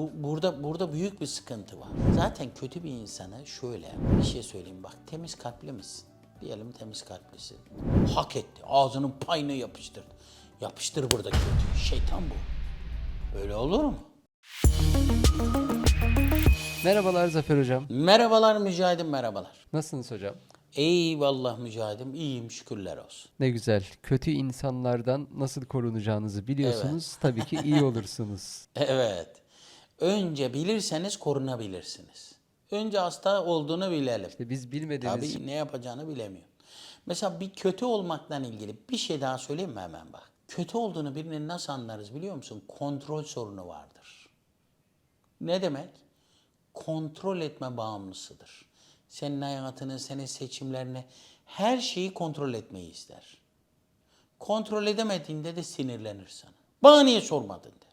Bu, burada burada büyük bir sıkıntı var. Zaten kötü bir insana şöyle bir şey söyleyeyim bak temiz kalpli misin? Diyelim temiz kalplisin. Hak etti. Ağzının payını yapıştırdı. Yapıştır burada kötü. Şeytan bu. Öyle olur mu? Merhabalar Zafer Hocam. Merhabalar Mücahidim merhabalar. Nasılsınız hocam? Eyvallah Mücahidim iyiyim şükürler olsun. Ne güzel. Kötü insanlardan nasıl korunacağınızı biliyorsunuz. Tabii ki iyi olursunuz. Evet. Önce bilirseniz korunabilirsiniz. Önce hasta olduğunu bilelim. İşte biz bilmediğimiz Tabii ne yapacağını bilemiyor. Mesela bir kötü olmaktan ilgili bir şey daha söyleyeyim mi hemen bak. Kötü olduğunu birinin nasıl anlarız biliyor musun? Kontrol sorunu vardır. Ne demek? Kontrol etme bağımlısıdır. Senin hayatını, senin seçimlerini, her şeyi kontrol etmeyi ister. Kontrol edemediğinde de sinirlenir sana. Bana niye sormadın der.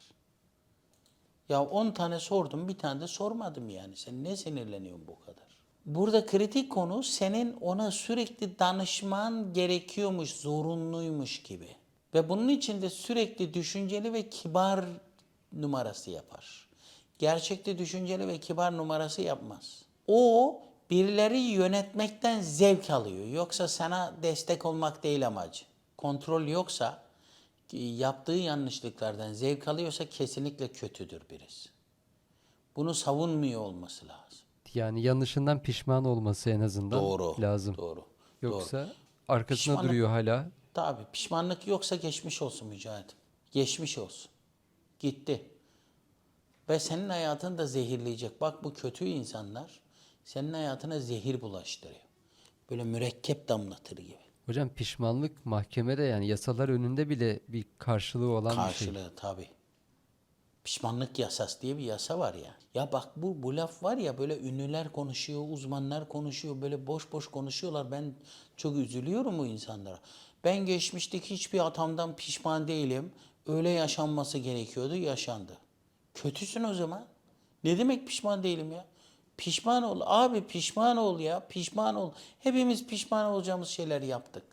Ya 10 tane sordum, bir tane de sormadım yani. Sen ne sinirleniyorsun bu kadar? Burada kritik konu senin ona sürekli danışman gerekiyormuş, zorunluymuş gibi. Ve bunun için de sürekli düşünceli ve kibar numarası yapar. Gerçekte düşünceli ve kibar numarası yapmaz. O birileri yönetmekten zevk alıyor. Yoksa sana destek olmak değil amacı. Kontrol yoksa yaptığı yanlışlıklardan zevk alıyorsa kesinlikle kötüdür birisi. Bunu savunmuyor olması lazım. yani yanlışından pişman olması en azından Doğru. lazım. Doğru. Yoksa arkasında Pişmanlık- duruyor hala. Tabii pişmanlık yoksa geçmiş olsun Mücahit. Geçmiş olsun. Gitti. Ve senin hayatını da zehirleyecek. Bak bu kötü insanlar senin hayatına zehir bulaştırıyor. Böyle mürekkep damlatır gibi. Hocam pişmanlık mahkemede yani yasalar önünde bile bir karşılığı olan bir şey. Karşılığı tabii. Pişmanlık yasası diye bir yasa var ya. Ya bak bu bu laf var ya böyle ünlüler konuşuyor, uzmanlar konuşuyor, böyle boş boş konuşuyorlar. Ben çok üzülüyorum bu insanlara. Ben geçmişteki hiçbir hatamdan pişman değilim. Öyle yaşanması gerekiyordu, yaşandı. Kötüsün o zaman. Ne demek pişman değilim ya? Pişman ol. Abi pişman ol ya. Pişman ol. Hepimiz pişman olacağımız şeyler yaptık.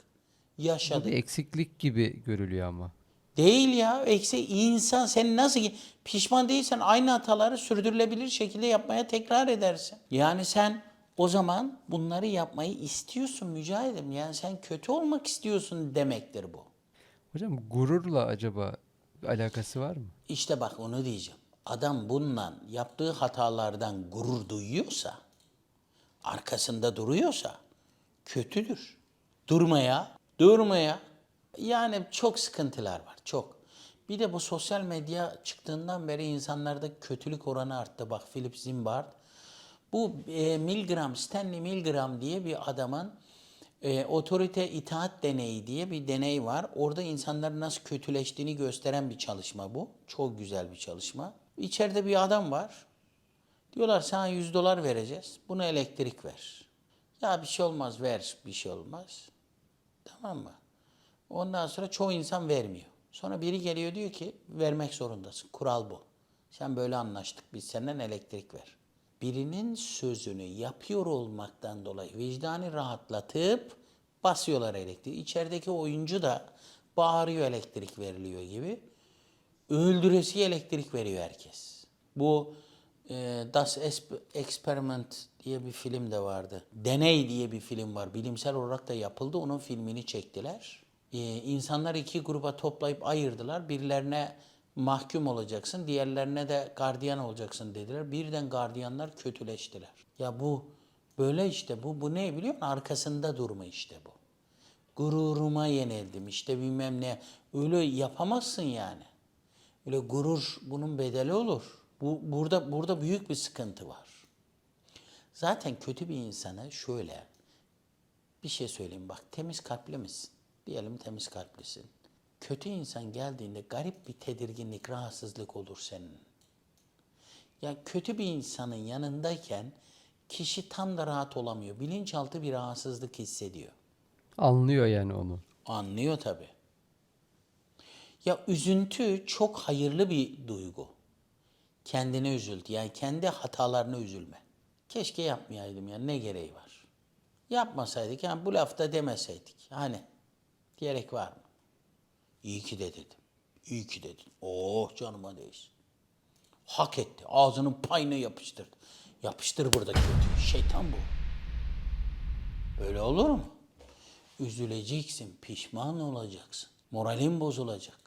Yaşadık. Bu bir eksiklik gibi görülüyor ama. Değil ya. Eksi insan sen nasıl ki pişman değilsen aynı hataları sürdürülebilir şekilde yapmaya tekrar edersin. Yani sen o zaman bunları yapmayı istiyorsun mücahidim. Yani sen kötü olmak istiyorsun demektir bu. Hocam gururla acaba alakası var mı? İşte bak onu diyeceğim. Adam bununla yaptığı hatalardan gurur duyuyorsa, arkasında duruyorsa kötüdür. Durmaya, durmaya. Yani çok sıkıntılar var, çok. Bir de bu sosyal medya çıktığından beri insanlarda kötülük oranı arttı. Bak Philip Zimbardo. Bu e, Milgram, Stanley Milgram diye bir adamın e, otorite itaat deneyi diye bir deney var. Orada insanların nasıl kötüleştiğini gösteren bir çalışma bu. Çok güzel bir çalışma. İçeride bir adam var. Diyorlar sana 100 dolar vereceğiz. Buna elektrik ver. Ya bir şey olmaz ver bir şey olmaz. Tamam mı? Ondan sonra çoğu insan vermiyor. Sonra biri geliyor diyor ki vermek zorundasın. Kural bu. Sen böyle anlaştık biz senden elektrik ver. Birinin sözünü yapıyor olmaktan dolayı vicdanı rahatlatıp basıyorlar elektriği. İçerideki oyuncu da bağırıyor elektrik veriliyor gibi. Öldüresi elektrik veriyor herkes. Bu e, Das Experiment diye bir film de vardı. Deney diye bir film var. Bilimsel olarak da yapıldı. Onun filmini çektiler. E, insanlar iki gruba toplayıp ayırdılar. Birilerine mahkum olacaksın, diğerlerine de gardiyan olacaksın dediler. Birden gardiyanlar kötüleştiler. Ya bu böyle işte bu bu ne biliyor musun? Arkasında durma işte bu. Gururuma yenildim işte bilmem ne. Öyle yapamazsın yani. Öyle gurur bunun bedeli olur. Bu burada burada büyük bir sıkıntı var. Zaten kötü bir insana şöyle bir şey söyleyeyim bak temiz kalpli misin? Diyelim temiz kalplisin. Kötü insan geldiğinde garip bir tedirginlik, rahatsızlık olur senin. Ya kötü bir insanın yanındayken kişi tam da rahat olamıyor. Bilinçaltı bir rahatsızlık hissediyor. Anlıyor yani onu. Anlıyor tabii. Ya üzüntü çok hayırlı bir duygu. Kendine üzüldü. Yani kendi hatalarına üzülme. Keşke yapmayaydım ya ne gereği var? Yapmasaydık yani bu lafta demeseydik. Hani gerek var mı? İyi ki de dedim. İyi ki dedin. Oh canıma değsin. Hak etti. Ağzının payını yapıştırdı. Yapıştır burada kötü. Şeytan bu. Öyle olur mu? Üzüleceksin, pişman olacaksın. Moralin bozulacak.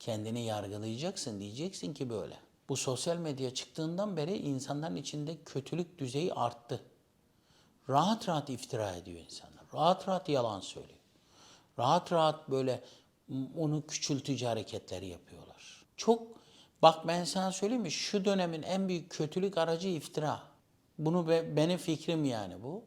Kendini yargılayacaksın. Diyeceksin ki böyle. Bu sosyal medya çıktığından beri insanların içinde kötülük düzeyi arttı. Rahat rahat iftira ediyor insanlar. Rahat rahat yalan söylüyor. Rahat rahat böyle onu küçültücü hareketleri yapıyorlar. Çok bak ben sana söyleyeyim mi şu dönemin en büyük kötülük aracı iftira. Bunu be, benim fikrim yani bu.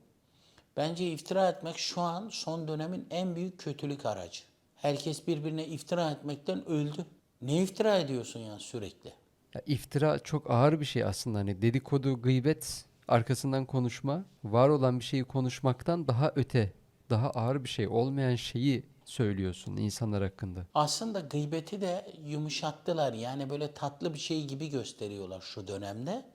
Bence iftira etmek şu an son dönemin en büyük kötülük aracı. Herkes birbirine iftira etmekten öldü. Ne iftira ediyorsun ya sürekli? Ya iftira çok ağır bir şey aslında. Hani dedikodu, gıybet, arkasından konuşma, var olan bir şeyi konuşmaktan daha öte, daha ağır bir şey olmayan şeyi söylüyorsun insanlar hakkında. Aslında gıybeti de yumuşattılar. Yani böyle tatlı bir şey gibi gösteriyorlar şu dönemde.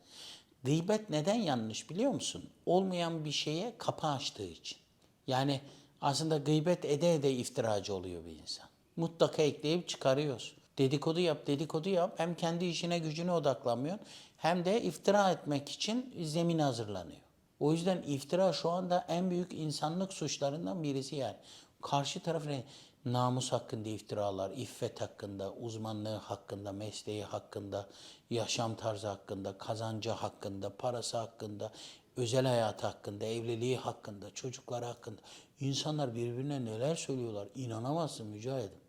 Gıybet neden yanlış biliyor musun? Olmayan bir şeye kapı açtığı için. Yani aslında gıybet ede ede iftiracı oluyor bir insan. Mutlaka ekleyip çıkarıyoruz. Dedikodu yap, dedikodu yap. Hem kendi işine gücüne odaklanmıyorsun hem de iftira etmek için zemin hazırlanıyor. O yüzden iftira şu anda en büyük insanlık suçlarından birisi yani. Karşı tarafın namus hakkında iftiralar, iffet hakkında, uzmanlığı hakkında, mesleği hakkında, yaşam tarzı hakkında, kazancı hakkında, parası hakkında, özel hayatı hakkında, evliliği hakkında, çocukları hakkında. İnsanlar birbirine neler söylüyorlar inanamazsın Mücahit'im.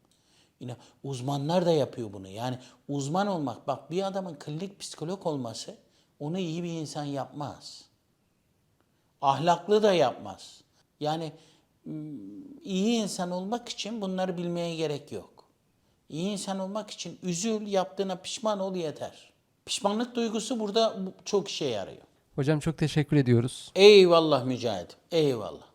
Yine uzmanlar da yapıyor bunu. Yani uzman olmak, bak bir adamın klinik psikolog olması onu iyi bir insan yapmaz. Ahlaklı da yapmaz. Yani mm, iyi insan olmak için bunları bilmeye gerek yok. İyi insan olmak için üzül, yaptığına pişman ol yeter. Pişmanlık duygusu burada bu- çok işe yarıyor. Hocam çok teşekkür ediyoruz. Eyvallah Mücahit, eyvallah.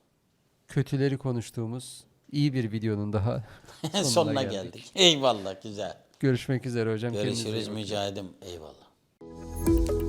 Kötüleri konuştuğumuz iyi bir videonun daha sonuna, Sonuna geldik. geldik. Eyvallah, güzel. Görüşmek üzere hocam. Görüşürüz bakın. Mücahidim, eyvallah.